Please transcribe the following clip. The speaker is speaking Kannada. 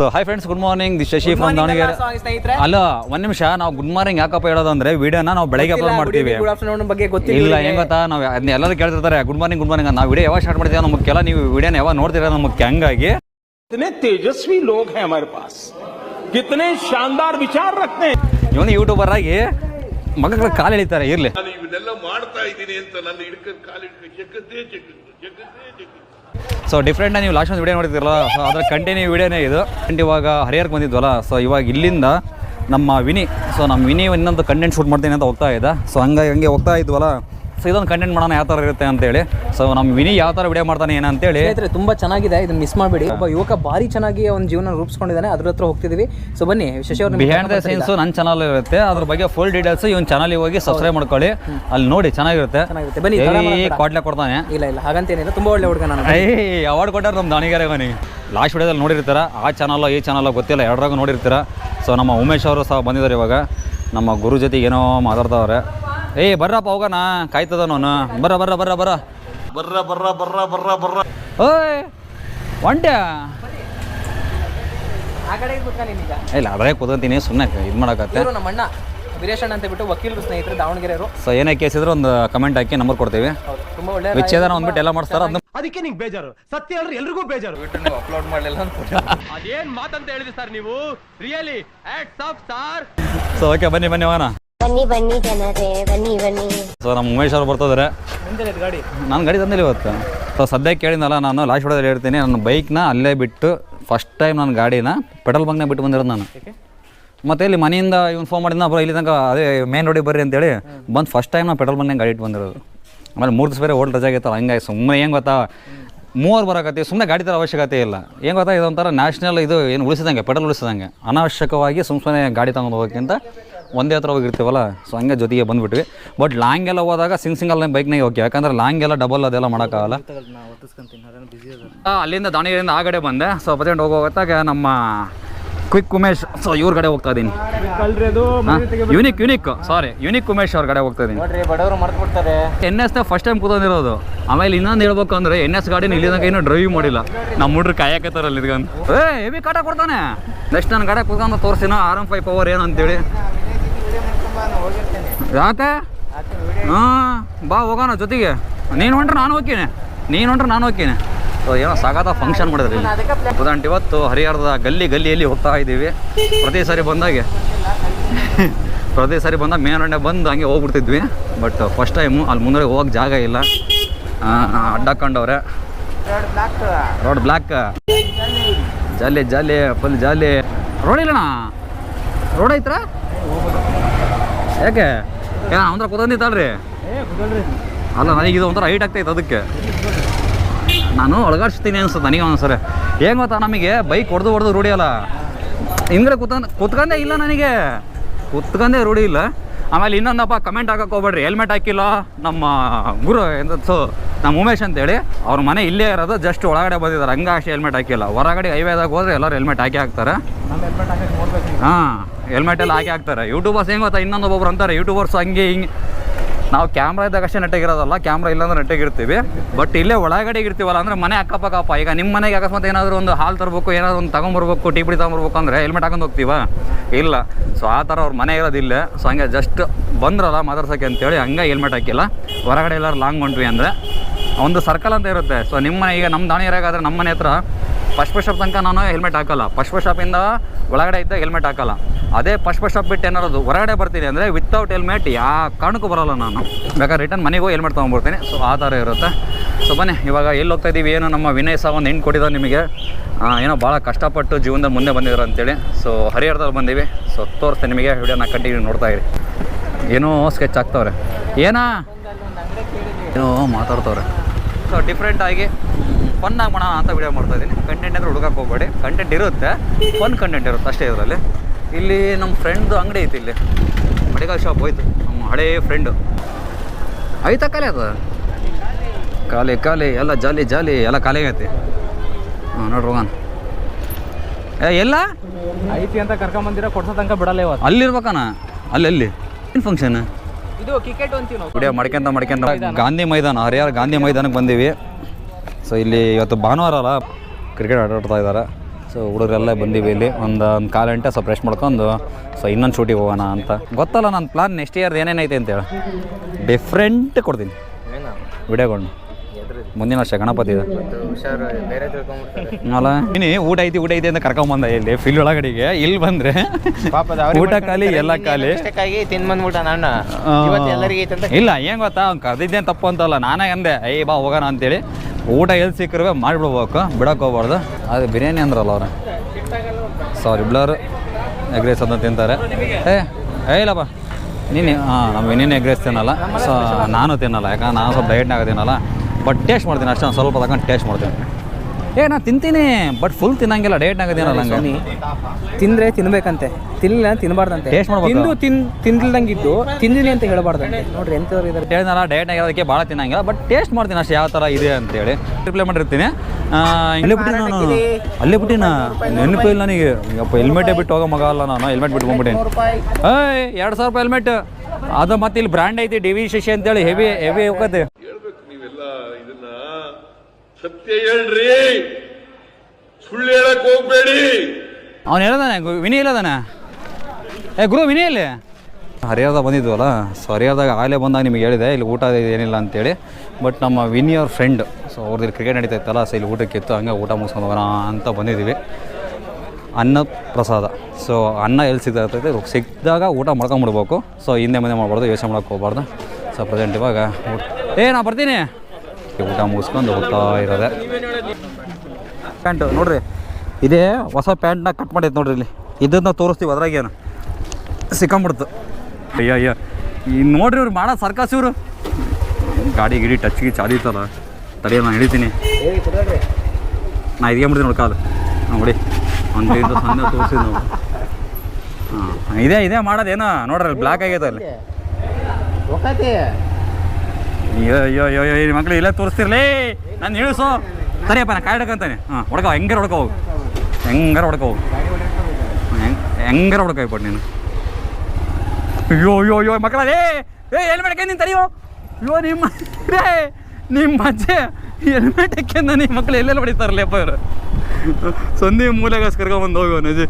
So hi friends good morning the Shashi from Davangere ಅಲ್ಲ ಒಂದ್ ನಿಮಿಷ ನಾವು ಗುಡ್ ಮಾರ್ನಿಂಗ್ ಯಾಕಪ್ಪ ಹೇಳೋದು ಅಂದ್ರೆ ವಿಡಿಯೋನ ನಾವು ಬೆಳಗ್ಗೆ ಅಪ್ಲೋಡ್ ಮಾಡ್ತೀವಿ. ಗೊತ್ತಿಲ್ಲ ಇಲ್ಲ ಹೆಂಗ್ ಗೊತ್ತಾ? ನಾವು ಎಲ್ಲರೂ ಕೇಳ್ತಿರ್ತಾರೆ ಗುಡ್ ಮಾರ್ನಿಂಗ್ ಗುಡ್ ಮಾರ್ನಿಂಗ್ ನಾವು ವಿಡಿಯೋ ಯಾವಾಗ ಸ್ಟಾರ್ಟ್ ಮಾಡ್ತೀವಿ ನಮಗೆ ಕೆಲ ನೀವು ವಿಡಿಯೋನ ಯಾವಾಗ ನೋಡ್ತೀರಾ ನಮಗೆ ಹೆಂಗಾಗಿ ಇತನೆ ತೇಜಸ್ವಿ ಲೋಕ್ ಹೈ ಪಾಸ್. ವಿಚಾರ ರಕ್ತ ಇವನು ಯೂಟ್ಯೂಬರ್ ಆಗಿ ಮಗಳ ಕಾಲು ಎಳಿತಾರೆ ಇರ್ಲಿ. ಇವನ್ನೆಲ್ಲ ಮಾಡ್ತಾ ಇದ್ದೀನಿ ಅಂತ ನನ್ನ ಹಿಡ್ಕೊಂಡು ಕಾಲು ಇಡ್ತೀನಿ ಜಗತ್ತೇ ಜಗತ್ತು ಜಗತ್ತೇ ಜಗತ್ತು ಸೊ ಡಿಫ್ರೆಂಟಾಗಿ ನೀವು ಲಾಸ್ಟ್ ಒಂದು ವಿಡಿಯೋ ನೋಡಿದಿರಲ್ಲ ಸೊ ಅದರ ಕಂಟಿನ್ಯೂ ವಿಡಿಯೋನೇ ಇದು. ಅಂಡ್ ಇವಾಗ ಹರಿಹರ್ಗೆ ಬಂದಿದ್ವಲ್ಲ ಸೊ ಇವಾಗ ಇಲ್ಲಿಂದ ನಮ್ಮ ವಿನಿ ಸೊ ನಮ್ಮ ವಿನಿ ಇನ್ನೊಂದು ಕಂಟೆಂಟ್ ಶೂಟ್ ಮಾಡ್ತೀನಿ ಅಂತ ಹೋಗ್ತಾ ಇದ್ದ ಸೊ ಹಂಗಾಗಿ ಹಂಗೆ ಹೋಗ್ತಾ ಇದ್ವಲ್ಲ ಸೊ ಇದೊಂದು ಕಂಟೆಂಟ್ ಮಾಡೋಣ ಯಾವ ಥರ ಇರುತ್ತೆ ಅಂತೇಳಿ. ಸೊ ನಮ್ಮ ವಿನಿ ಯಾವ ಥರ ವಿಡಿಯೋ ಮಾಡ್ತಾನೆ ಏನಂತೇಳಿ ಸ್ನೇಹಿತರೆ ತುಂಬಾ ಚೆನ್ನಾಗಿದೆ. ಇದನ್ನ ಮಿಸ್ ಮಾಡಬೇಡಿ. ಒಬ್ಬ ಯುವಕ ಭಾರಿ ಚೆನ್ನಾಗಿ ಒಂದು ಜೀವನ ರೂಪಿಸ್ಕೊಂಡಿದ್ದಾನೆ. ಅದ್ರ ಹತ್ರ ಹೋಗ್ತಿದೀವಿ. ಸೊ ಬನ್ನಿ ವಿಶೇಷ ಬಿಹೈಂಡ್ ದ ಸೈನ್ಸ್ ನನ್ನ ಚಾನಲ್ ಇರುತ್ತೆ. ಅದ್ರ ಬಗ್ಗೆ ಫುಲ್ ಡೀಟೇಲ್ಸ್ ಇವನ್ ಚಾನಲ್ಗೆ ಹೋಗಿ ಸಬ್ಸ್ಕ್ರೈಬ್ ಮಾಡ್ಕೊಳ್ಳಿ. ಅಲ್ಲಿ ನೋಡಿ ಚೆನ್ನಾಗಿರುತ್ತೆ. ಚೆನ್ನಾಗಿರುತ್ತೆ. ಬನ್ನಿ. ಕ್ವಾಟ್ಲೆ ಕೊಡ್ತಾನೆ. ಇಲ್ಲ ಇಲ್ಲ ಹಾಗಂತೇನಿಲ್ಲ. ತುಂಬಾ ಒಳ್ಳೆ ಹುಡುಗ ನಾನು. ಅವಾರ್ಡ್ ಕೊಟ್ಟಾರ ನಮ್ಮ ದಾವಣಗೆರೆ ಬನ್ನಿ. ಲಾಸ್ಟ್ ವಿಡಿಯೋದಲ್ಲಿ ನೋಡಿರ್ತೀರ? ಆ ಚಾನಲ್ ಈ ಚಾನಲ್ ಗೊತ್ತಿಲ್ಲ. ಎರಡರಾಗೂ ನೋಡಿರ್ತೀರ? ಸೊ ನಮ್ಮ ಉಮೇಶ್ ಅವರು ಸಹ ಬಂದಿದ್ದಾರೆ ಇವಾಗ. ನಮ್ಮ ಗುರು ಜೊತೆಗೆ ಏನೋ ಮಾತಾಡ್ತಾವ್ರೆ ಏಯ್ ಬರ್ರಪ್ಪ ಹೋಗೋಣ. ಕಾಯ್ತದ ನಾನು. ಬರ್ರ ಬರ್ರ ಬರ್ರ ಬರ್ರ. ಬರ್ರ ಬರ್ರ ಬರ್ರ ಬರ್ರ ಬರ್ರ. ಓಯ್ ಒಂಟೆ ಇಲ್ಲ ಅದ್ರಾಗ ಕೂತ್ಕೊಂತೀನಿ ಸುಮ್ಮನೆ ಇದು ಮಾಡೋಕತ್ತೆ. ನಮ್ಮ ಅಣ್ಣ ವೀರೇಶ್ ಅಣ್ಣ ಅಂತ ಬಿಟ್ಟು ವಕೀಲರು ಸ್ನೇಹಿತರು ದಾವಣಗೆರೆಯವರು. ಸೊ ಏನೇ ಕೇಸ್ ಇದ್ರೆ ಒಂದು ಕಮೆಂಟ್ ಹಾಕಿ ನಂಬರ್ ಕೊಡ್ತೀವಿ. ತುಂಬಾ ಒಳ್ಳೆ ವಿಚ್ಛೇದನ ಅಂದ್ಬಿಟ್ಟು ಎಲ್ಲ ಮಾಡ್ತಾರ ಅದನ್ನ ಅದಕ್ಕೆ ನಿಂಗೆ ಬೇಜಾರು. ಸತ್ಯ ಹೇಳ್ರಿ ಎಲ್ರಿಗೂ ಬೇಜಾರು. ಅಪ್ಲೋಡ್ ಮಾಡಲಿಲ್ಲ ಅಂತ. ಅದೇನ್ ಮಾತಂತ ಹೇಳಿದ್ರಿ ಸರ್ ನೀವು? ರಿಯಲಿ ಆಫ್ ಸೊ ಓಕೆ ಬನ್ನಿ ಬನ್ನಿ ಹೋಗೋಣ. ಬನ್ನಿ ಬನ್ನಿ ಜನರೇ ಬನ್ನಿ ಬನ್ನಿ. ಸೊ ನಮ್ಮ ಉಮೇಶ್ ಅವ್ರು ಬರ್ತಿದ್ದಾರೆ ಗಾಡಿ. ನಾನು ಗಾಡಿ ತಂದಿಲ್ಲ ಇವತ್ತು. ಸೊ ಸದ್ಯಕ್ಕೆ ಕೇಳಿದ್ನಲ್ಲ ನಾನು ಲಾಸ್ಟ್ ಹೊಡೆದ್ರೆ ಹೇಳ್ತೀನಿ. ನನ್ನ ಬೈಕ್ನ ಅಲ್ಲೇ ಬಿಟ್ಟು ಫಸ್ಟ್ ಟೈಮ್ ನನ್ನ ಗಾಡಿನ ಪೆಟ್ರೋಲ್ ಬಂಕ್ನಾಗ ಬಿಟ್ಟು ಬಂದಿರೋದು ನಾನು. ಮತ್ತೆ ಇಲ್ಲಿ ಮನೆಯಿಂದ ಇವ್ನು ಫೋನ್ ಮಾಡಿದ್ನ ಬರೋ ಇಲ್ಲಿ ತನಕ ಅದೇ ಮೇನ್ ರೋಡಿಗೆ ಬರ್ರಿ ಅಂತೇಳಿ ಬಂದು ಫಸ್ಟ್ ಟೈಮ್ ನಾನು ಪೆಟ್ರೋಲ್ ಬಂಕ್ನಾಗ ಗಾಡಿ ಇಟ್ಟು ಬಂದಿರೋದು. ಆಮೇಲೆ ಮೂರು ದಿವಸ ಬೇರೆ ಓಲ್ಡ್ ರಜಾ ಆಗಿತ್ತಲ್ಲ ಹಂಗಾಗಿ ಸುಮ್ಮನೆ ಏನು ಗೊತ್ತಾ? ಮೂವರು ಬರೋಕತ್ತಿ ಸುಮ್ಮನೆ ಗಾಡಿ ಥರ ಅವಶ್ಯಕತೆ ಇಲ್ಲ. ಏನು ಗೊತ್ತಾ ಇದೊಂಥರ ನ್ಯಾಷನಲ್ ಇದು ಏನು ಉಳಿಸಿದಂಗೆ ಪೆಟ್ರೋಲ್ ಉಳಿಸಿದಂಗೆ. ಅನಾವಶ್ಯಕವಾಗಿ ಸುಮ್ಮ ಸುಮ್ಮನೆ ಗಾಡಿ ತಗೊಂಡು ಹೋಗೋಕ್ಕಿಂತ ಒಂದೇ ಹತ್ರ ಹೋಗಿರ್ತೀವಲ್ಲ ಸೊ ಹಂಗೆ ಜೊತೆಗೆ ಬಂದುಬಿಟ್ವಿ. ಬಟ್ ಲಾಂಗ್ ಎಲ್ಲ ಹೋದಾಗ ಸಿಂಗ್ ಸಿಂಗಲ್ ಬೈಕ್ನಾಗೆ ಹೋಗಿ ಯಾಕಂದ್ರೆ ಲಾಂಗ್ ಎಲ್ಲ ಡಬಲ್ ಅದೆಲ್ಲ ಮಾಡೋಕ್ಕಾಗಲ್ಲ. ಅಲ್ಲಿಂದ ದಾವಣಗೆರೆಯಿಂದ ಆ ಕಡೆ ಬಂದೆ. ಸೊ ಪ್ರೆಸೆಂಟ್ ಹೋಗೋ ಹೊತ್ತಾಗ ನಮ್ಮ ಕ್ವಿಕ್ ಉಮೇಶ್ ಸೊ ಇವ್ರ ಕಡೆ ಹೋಗ್ತಾ ಇದ್ದೀನಿ unique unique sorry unique Umesh ಅವ್ರ ಕಡೆ ಹೋಗ್ತಾ ಇದ್ದೀನಿ ಎನ್ ಎನ್ ಎಸ್ನ ಫಸ್ಟ್ ಟೈಮ್ ಕೂತಂದಿರೋದು. ಆಮೇಲೆ ಇನ್ನೊಂದು ಹೇಳ್ಬೇಕು ಅಂದ್ರೆ ಎನ್ ಎಸ್ ಗಾಡಿನ ಇಲ್ಲಿ ತನಕ ಇನ್ನೂ ಡ್ರೈವ್ ಮಾಡಿಲ್ಲ. ನಮ್ಮ ಹುಡ್ರು ಕಾಯಕತ್ತಾರಲ್ಲ ಇದ್ಕೊಂಡು ಏ ಹೆವಿ ಕಾಟ ಕೊಡ್ತಾನೆ. ನೆಕ್ಸ್ಟ್ ನನ್ನ ಗಾಡಿ ಕೂತ್ಕೊಂಡು ತೋರಿಸಿನ ಆರ್ ಎಂ ಫೈವ್ ಪವರ್ ಏನು ಅಂತೇಳಿ ಯಾಕೆ ಹಾಂ ಬಾ ಹೋಗೋಣ ಜೊತೆಗೆ. ನೀನು ಹೊಂಟ್ರೆ ನಾನು ಹೋಗ್ತೀನಿ. ನೀನು ಹೊಂಟ್ರೆ ನಾನು ಹೋಗ್ತೀನಿ. ಸೊ ಏನೋ ಸಾಕಾದ ಫಂಕ್ಷನ್ ಮಾಡಿದ್ರಿ. ಉದಾಹರಣೆ ಇವತ್ತು ಹರಿಹರದ ಗಲ್ಲಿ ಗಲ್ಲಿಯಲ್ಲಿ ಹೋಗ್ತಾ ಇದ್ದೀವಿ. ಪ್ರತಿ ಸಾರಿ ಬಂದಾಗೆ. ಪ್ರತಿ ಸಾರಿ ಬಂದಾಗ ಮೇಲ್ಗಡೆ ಬಂದು ಹಂಗೆ ಹೋಗ್ಬಿಡ್ತಿದ್ವಿ. ಬಟ್ ಫಸ್ಟ್ ಟೈಮು ಅಲ್ಲಿ ಮುಂದೆ ಹೋಗಕ್ಕೆ ಜಾಗ ಇಲ್ಲ. ಆ, ಅಡ್ಡ ಹಾಕೊಂಡವ್ರೆ. Road black jolly jolly full jolly. Road ಇಲ್ಲಣ್ಣ ರೋಡ್ ಐತ್ರ? ಯಾಕೆ? ಏ ಒಂಥರ ಕೂತಂದಿತ್ತಲ್ರಿ ಅಲ್ಲ ನನಗೆ ಇದು ಒಂಥರ ಹೈಟ್ ಆಗ್ತೈತೆ ಅದಕ್ಕೆ. ನಾನು ಒಳಗಾಡ್ಸ್ತೀನಿ ಅನ್ಸುತ್ತೆ ನನಗೆ ಒಂದ್ಸರಿ. ಏನು ಗೊತ್ತಾ ನಮಗೆ ಬೈಕ್ ಹೊಡೆದು ಹೊಡೆದು ರೂಢಿ ಅಲ್ಲ. ಹಿಂದ್ಗಡೆ ಕೂತ್ಕೊಂಡು ಕುತ್ಕಂದೇ ಇಲ್ಲ ನನಗೆ. ಕುತ್ಕಂದೇ ರೂಢಿ ಇಲ್ಲ. ಆಮೇಲೆ ಇನ್ನೊಂದಪ್ಪ ಕಮೆಂಟ್ ಹಾಕಕ್ಕೆ ಹೋಗ್ಬೇಡ್ರಿ. ಹೆಲ್ಮೆಟ್ ಹಾಕಿಲ್ಲ ನಮ್ಮ ಗುರು ಎಂತ ಸೊ ನಮ್ಮ ಉಮೇಶ್ ಅಂತೇಳಿ. ಅವ್ರ ಮನೆ ಇಲ್ಲೇ ಇರೋದು ಜಸ್ಟ್ ಒಳಗಡೆ ಬಂದಿದ್ದಾರೆ. ಹಂಗೆ ಅಷ್ಟೇ ಹೆಲ್ಮೆಟ್ ಹಾಕಿಲ್ಲ. ಹೊರಗಡೆ ಹೈವೇದಾಗ ಹೋದ್ರೆ ಎಲ್ಲರೂ ಹೆಲ್ಮೆಟ್ ಹಾಕಿ ಹಾಕ್ತಾರೆ. ಹಾಂ. ಹೆಲ್ಮೆಟ್ ಎಲ್ಲ ಹಾಕಿ ಹಾಕ್ತಾರೆ. ಯೂಟ್ಯೂಬರ್ಸ್ ಹೆಂಗೆ ಗೊತ್ತಾ? ಇನ್ನೊಂದೊಬ್ಬರು ಅಂತಾರೆ ಯೂಟ್ಯೂಬರ್ಸ್ ಹಂಗೆ ಹಿಂಗೆ. ನಾವು ಕ್ಯಾಮ್ರಾ ಇದ್ದಾಗ ಅಷ್ಟೇ ನೆಟ್ಟಾಗಿರೋದಲ್ಲ ಕ್ಯಾಮ್ರಾ ಇಲ್ಲಾಂದ್ರೆ ನೆಟ್ಟಾಗಿರ್ತೀವಿ. ಬಟ್ ಇಲ್ಲೇ ಒಳಗಡೆ ಇರ್ತೀವಲ್ಲ, ಅಂದ್ರೆ ಮನೆ ಅಕ್ಕಪಕ್ಕಪ್ಪ ಈಗ ನಿಮ್ಮ ಮನೆಗೆ ಅಕಸ್ಮಾತ್ ಏನಾದರೂ ಒಂದು ಹಾಲು ತರಬೇಕು, ಏನಾದರೂ ಒಂದು ತೊಗೊಂಬರ್ಬೇಕು, ಟೀ ಪುಡಿ ತಗೊಂಬರ್ಬೇಕು ಅಂದರೆ ಹೆಲ್ಮೆಟ್ ಹಾಕೊಂಡು ಹೋಗ್ತೀವ? ಇಲ್ಲ. ಸೊ ಆ ಥರ ಅವ್ರ ಮನೆ ಇರೋದಿಲ್ಲ ಸೊ ಹಂಗೆ ಜಸ್ಟ್ ಬಂದ್ರಲ್ಲ ಮಾತಾಡ್ಸೋಕ್ಕೆ ಅಂತೇಳಿ ಹಂಗೆ ಹೆಲ್ಮೆಟ್ ಹಾಕಿಲ್ಲ. ಹೊರಗಡೆ ಎಲ್ಲರೂ ಲಾಂಗ್ ಹೊಂಟ್ವಿ ಅಂದರೆ, ಒಂದು ಸರ್ಕಲ್ ಅಂತ ಇರುತ್ತೆ. ಸೊ ನಿಮ್ಮ ಮನೆ, ಈಗ ನಮ್ಮ ದಾವಣಗೆರೆಗಾದ್ರೆ ನಮ್ಮ ಮನೆ ಹತ್ರ ಫಸ್ಟ್ ಶಾಪ್ ತನಕ ನಾನು ಹೆಲ್ಮೆಟ್ ಹಾಕಲ್ಲ. ಪಶ್ಪ ಶಾಪಿಂದ ಒಳಗಡೆ ಇದ್ದ ಹೆಲ್ಮೆಟ್ ಹಾಕಲ್ಲ. ಅದೇ ಪಶ್ಪ ಶಾಪ್ ಬಿಟ್ಟು ಏನಾರದು ಹೊರಗಡೆ ಬರ್ತೀನಿ ಅಂದರೆ ವಿತೌಟ್ ಹೆಲ್ಮೆಟ್ ಯಾವ ಕಾರಣಕ್ಕೂ ಬರೋಲ್ಲ ನಾನು. ಬೇಕಾದ್ರೆ ರಿಟರ್ನ್ ಮನೆಗೆ ಹೆಲ್ಮೆಟ್ ತೊಗೊಂಡ್ಬರ್ತೀನಿ. ಸೊ ಆ ಥರ ಇರುತ್ತೆ. ಸೊ ಬನ್ನಿ, ಇವಾಗ ಎಲ್ಲಿ ಹೋಗ್ತಾ ಇದ್ದೀವಿ ಏನು ನಮ್ಮ ವಿನಯ್ ಸಹ ಒಂದು ಹೆಣ್ಣು ಕೊಟ್ಟಿದ್ದಾರೆ ನಿಮಗೆ. ಏನೋ ಭಾಳ ಕಷ್ಟಪಟ್ಟು ಜೀವನದ ಮುಂದೆ ಬಂದಿದ್ರು ಅಂತೇಳಿ. ಸೊ ಹರಿಹರದಲ್ಲಿ ಬಂದೀವಿ. ಸೊ ತೋರಿಸ್ತೇನೆ ನಿಮಗೆ ವಿಡಿಯೋನ ಕಂಟಿನ್ಯೂ ನೋಡ್ತಾ ಇರಿ. ಏನೋ ಸ್ಕೆಚ್ ಆಗ್ತವ್ರೆ. ಏನಾ? ಏನೋ ಮಾತಾಡ್ತವ್ರೆ. ಸೊ ಡಿಫ್ರೆಂಟ್ ಆಗಿ ಫನ್ ಆಗಿ ಮಾಡೋಣ ಅಂತ ವಿಡಿಯೋ ಮಾಡ್ತಾ ಇದ್ದೀನಿ. ಕಂಟೆಂಟ್ ಅಂದ್ರೆ ಹುಡುಗಕ್ಕೆ ಹೋಗ್ಬೇಡಿ. ಕಂಟೆಂಟ್ ಇರುತ್ತೆ. ಫನ್ ಕಂಟೆಂಟ್ ಇರುತ್ತೆ ಅಷ್ಟೇ ಇದರಲ್ಲಿ. ಇಲ್ಲಿ ನಮ್ಮ ಫ್ರೆಂಡ್ದು ಅಂಗಡಿ ಐತಿ ಇಲ್ಲಿ. ಮೆಡಿಕಲ್ ಶಾಪ್ ಹೋಯ್ತು. ನಮ್ಮ ಹಳೇ ಫ್ರೆಂಡು ಐತಾ ಖಾಲಿ ಅದ? ಖಾಲಿ ಖಾಲಿ. ಎಲ್ಲ ಜಾಲಿ ಜಾಲಿ. ಎಲ್ಲ ಖಾಲಿ ಆಗೈತಿ. ಹಾಂ ನೋಡ್ರಿ ಹೋಗೋಣ ಏ ಎಲ್ಲ? ಐತಿ ಅಂತ ಕರ್ಕೊಂಬಂದಿರ ಕೊಡ್ಸೋ ತನಕ ಬಿಡಲ್ಲ ಇವತ್ತು. ಅಲ್ಲಿ ಅಲ್ಲೆಲ್ಲಿ ಏನು ಫಂಕ್ಷನ್ ಇದು ಕ್ರಿಕೆಟ್ ಅಂತೀವಿ ನಾವು. ವಿಡಿಯೋ ಮಾಡ್ಕೊಂತ ಮಾಡ್ಕೊಂತ. ಗಾಂಧಿ ಮೈದಾನ ಹರಿಹರ ಗಾಂಧಿ ಮೈದಾನಕ್ಕೆ ಬಂದೀವಿ. ಸೊ ಇಲ್ಲಿ ಇವತ್ತು ಭಾನುವಾರ ಅಲ್ಲ ಕ್ರಿಕೆಟ್ ಆಟಾಡ್ತಾ ಇದ್ದಾರೆ. ಸೊ ಹುಡುಗರೆಲ್ಲ ಬಂದಿವಿ ಇಲ್ಲಿ. ಒಂದು ಒಂದು ಕಾಲು ಗಂಟೆ ಸ್ವಲ್ಪ ರೆಸ್ಟ್ ಮಾಡ್ಕೊಂಡು ಸೊ ಇನ್ನೊಂದು ಶೂಟಿಗೆ ಹೋಗೋಣ ಅಂತ. ಗೊತ್ತಲ್ಲ ನನ್ನ ಪ್ಲಾನ್ ನೆಕ್ಸ್ಟ್ ಇಯರ್ ಏನೇನೈತೆ ಅಂತೇಳಿ ಡಿಫ್ರೆಂಟ್ ಕೊಡ್ತೀನಿ. ವಿಡಿಯೋಗಳನ್ನು ಮುಂದಿನ ವರ್ಷ ಗಣಪತಿ ಇದೆ. ಅಲ್ಲ ಇನ್ನಿ ಊಟ ಐತಿ ಊಟ ಐತಿ ಅಂತ ಕರ್ಕೊಂಬಂದ ಇಲ್ಲಿ ಫಿಲ್ ಒಳಗಡೆಗೆ. ಇಲ್ಲಿ ಬಂದ್ರೆ ಊಟ ಖಾಲಿ ಎಲ್ಲ ಖಾಲಿ. ತಿನ್ ಬಂದ್ಬಿಟ್ಟ ನಾನು ಇವತ್ತು ಎಲ್ಲರಿಗೆ ಇಲ್ಲ ಏನ್ ಗೊತ್ತಾ ಅವ್ನು ಕರೆದಿದ್ದೇನು ತಪ್ಪು ಅಂತಲ್ಲ ನಾನೇ ಅಂದೆ ಅಯ್ಯ ಬಾ ಹೋಗೋಣ ಅಂತೇಳಿ. ಊಟ ಎಲ್ಲಿ ಸಿಕ್ಕಿರುವೆ ಮಾಡಿಬಿಡ್ಬೇಕು ಬಿಡಕ್ಕೆ ಹೋಗ್ಬಾರ್ದು ಅದು ಬಿರಿಯಾನಿ ಅಂದ್ರಲ್ಲ ಅವ್ರು. ಸಾರಿ ಬ್ಲರ್ ಎಗ್ ರೈಸ್ ಅದನ್ನು ತಿಂತಾರೆ. ಏ ಏ, ಇಲ್ಲಪ್ಪ. ನೀನು, ಹಾಂ ನಮ್ಮ ಇನ್ನೇನು ಎಗ್ ರೈಸ್ ತಿನ್ನಲ್ಲ. ಸೊ ನಾನು ತಿನ್ನಲ್ಲ, ಯಾಕಂದ್ರೆ ನಾನು ಸ್ವಲ್ಪ ಡಯಟ್ನಾಗ ತಿನ್ನಲ್ಲ. ಬಟ್ ಟೇಸ್ಟ್ ಮಾಡ್ತೀನಿ ಅಷ್ಟೊಂದು ಸ್ವಲ್ಪ ತಗೊಂಡು ಟೇಸ್ಟ್ ಮಾಡ್ತೀನಿ. ಏ ನಾನು ತಿಂತೀನಿ ಬಟ್ ಫುಲ್ ತಿನ್ನಂಗಿಲ್ಲ ಡೇಟ್ ಆಗದೇನಲ್ಲ ನೀ ತಿಂದ್ರೆ ತಿನ್ಬೇಕಂತೆ. ತಿನ್ಲಿಲ್ಲ ತಿನ್ಬಾರ್ದಂತೆ. ಟೇಸ್ಟ್ ಮಾಡ್ಬೇಕು. ತಿಂದು ತಿನ್ ತಿಂದಿಲ್ದಂಗಿದ್ದು ತಿಂದಿನಿ ಅಂತ ಹೇಳಬಾರ್ದಂತೆ. ನೋಡ್ರಿ ಎಂಥವ್ರು ಇದ್ದಾರೆ ಹೇಳಿದ್ನಲ್ಲ ಡೇಟ್ ಆಗಿರೋದಕ್ಕೆ ಭಾಳ ತಿನ್ನಂಗಿಲ್ಲ ಬಟ್ ಟೇಸ್ಟ್ ಮಾಡ್ತೀನಿ ಅಷ್ಟು ಯಾವ ಥರ ಇದೆ ಅಂತೇಳಿ ರಿಪ್ಲೈ ಮಾಡಿರ್ತೀನಿ. ಅಲ್ಲೇ ಬಿಟ್ಟು ನಾನು. ಅಲ್ಲೇ ಬಿಟ್ಟಿನ ನೆನಪು ಇಲ್ಲ ನನಗೆ. ಯಪ್ಪ ಹೆಲ್ಮೆಟೇ ಬಿಟ್ಟು ಹೋಗೋ ಮಗ ಅಲ್ಲ ನಾನು. ಹೆಲ್ಮೆಟ್ ಬಿಟ್ಟು ಬಂದ್ಬಿಟ್ಟೇನೆ. ಏಯ್ ಎರಡು ಸಾವಿರ ರೂಪಾಯಿ ಹೆಲ್ಮೆಟ್ ಅದು ಮತ್ತೆ ಇಲ್ಲಿ ಬ್ರ್ಯಾಂಡ್ ಐತಿ ಡಿ ವಿ ಶಶಿ ಅಂತೇಳಿ ಹೆವಿ ಹೆವಿ ಹೋಗತ್ತೆ. ಸತ್ಯ ಹೇಳ್ರಿ. ಸುಳ್ಳು ಹೇಳಕ್ ಹೋಗ್ಬೇಡಿ. ಅವ್ನು ಹೇಳದಾನೆ ಗು- ವಿನಿ ಇಲ್ಲದಾನೆ ಏ ಗುರು ವಿನಯ್ ಇಲ್ಲಿ ಹರಿಯಾದ ಬಂದಿದ್ವಲ್ಲ ಸೊ ಹರಿಯಾದಾಗ ಆಗಲೇ ಬಂದಾಗ ನಿಮಗೆ ಹೇಳಿದೆ ಇಲ್ಲಿ ಊಟ ಇದೆ ಏನಿಲ್ಲ ಅಂತೇಳಿ. ಬಟ್ ನಮ್ಮ ವಿನಿ ಅವ್ರ ಫ್ರೆಂಡ್ ಸೊ ಅವ್ರದ್ದು ಕ್ರಿಕೆಟ್ ನಡೀತಾ ಇತ್ತಲ್ಲ ಸೊ ಇಲ್ಲಿ ಊಟಕ್ಕೆ ಇತ್ತು ಹಂಗೆ ಊಟ ಮುಗಿಸ್ಕೊಂಡು ಹೋಗೋಣ ಅಂತ ಬಂದಿದ್ದೀವಿ. ಅನ್ನ ಪ್ರಸಾದ. ಸೊ ಅನ್ನ ಎಲ್ಲಿ ಸಿಗ್ತೈತೆ ಇರ್ತೈತೆ ಸಿಕ್ಕಿದಾಗ ಊಟ ಮಾಡ್ಕೊಂಬಿಡ್ಬೇಕು. ಸೊ ಹಿಂದೆ ಮುಂದೆ ಮಾಡಬಾರ್ದು ಯೋಚನೆ ಮಾಡೋಕೆ ಹೋಗ್ಬಾರ್ದು. ಸೊ ಪ್ರೆಸೆಂಟ್ ಇವಾಗ ಊಟ ಏ ನಾ ಬರ್ತೀನಿ. ಊಟ ಮುಗಿಸ್ಕೊಂಡು ಹೋಗ್ತಾ ಇರೋದೆ. ಪ್ಯಾಂಟು ನೋಡ್ರಿ, ಇದೇ ಹೊಸ ಪ್ಯಾಂಟ್ನ ಕಟ್ ಮಾಡೈತೆ ನೋಡ್ರಿ ಇಲ್ಲಿ. ಇದನ್ನ ತೋರಿಸ್ತೀವಿ ಅದ್ರಾಗೇನು ಸಿಕ್ಕಂಬಿಡ್ತು. ಅಯ್ಯ ಅಯ್ಯ. ಈ ನೋಡ್ರಿ ಇವ್ರು ಮಾಡೋ ಸರ್ಕಸ್ ಇವರು. ಗಾಡಿ ಗಿಡಿ ಟಚ್ ಗಿಚ್ ಆದೀತಲ್ಲ ತಡೆಯ ನಾನು ಹಿಡಿತೀನಿ ನಾ ಇದ್ಕೊಂಬಿಡ್ತೀನಿ ಬಿಡ್ತೀನಿ ನೋಡ್ಕಾಲ ನೋಡಿ ಒಂದು ಇದು ಸಣ್ಣ ತೋರಿಸಿದ್ ನಾವು ಹಾಂ, ಇದೇ ಇದೇ ಮಾಡೋದೇನೋ. ನೋಡ್ರಿ ಬ್ಲ್ಯಾಕ್ ಆಗೈತೆ ಅಲ್ಲಿ. ಅಯ್ಯೋ ಅಯ್ಯೋ ಅಯ್ಯೋ ಅಯ್ಯೋ ಮಕ್ಳು ಇಲ್ಲೇ ತೋರಿಸ್ತಿರ್ಲೇ. ನಾನು ಇಳಿಸು ಸರಿಯಪ್ಪ, ನಾ ಕಾಯ್ಡಕ್ಕಂತಾನೆ ಹಾಂ, ಹೊಡ್ಕೋ, ಹೆಂಗಾರ ಹೊಡ್ಕೋ ಹೋಗು. ಹೆಂಗಾರ ಹೊಡ್ಕೋ ಹೋಗು. ಹೆಂಗ್, ಹೆಂಗಾರ ಹೊಡ್ಕೋ ಇಪ್ಪಟ್ಟು ನೀನು. ಅಯ್ಯೋ ಅಯ್ಯೋ ಅಯ್ಯೋ, ಮಕ್ಕಳೇ ಏ, ಹೆಲ್ಮೆಟ್ ನೀನು ತರಿಯೋ ಅಯ್ಯೋ. ನಿಮ್ಮ ರೇ ನಿಮ್ಮ ಅಜ್ಜೆ, ಹೆಲ್ಮೆಟ್ ಹಾಕ್ಯಂದ ನಿಮ್ಮ ಮಕ್ಳು ಎಲ್ಲೆಲ್ಲಿ ಹೊಡಿತಾರಲ್ಲಪ್ಪ ಇವರು. ಸಂಧಿ ಮೂಲೆಗಾಸ್ ಬಂದು ಹೋಗೋ ನಜೆ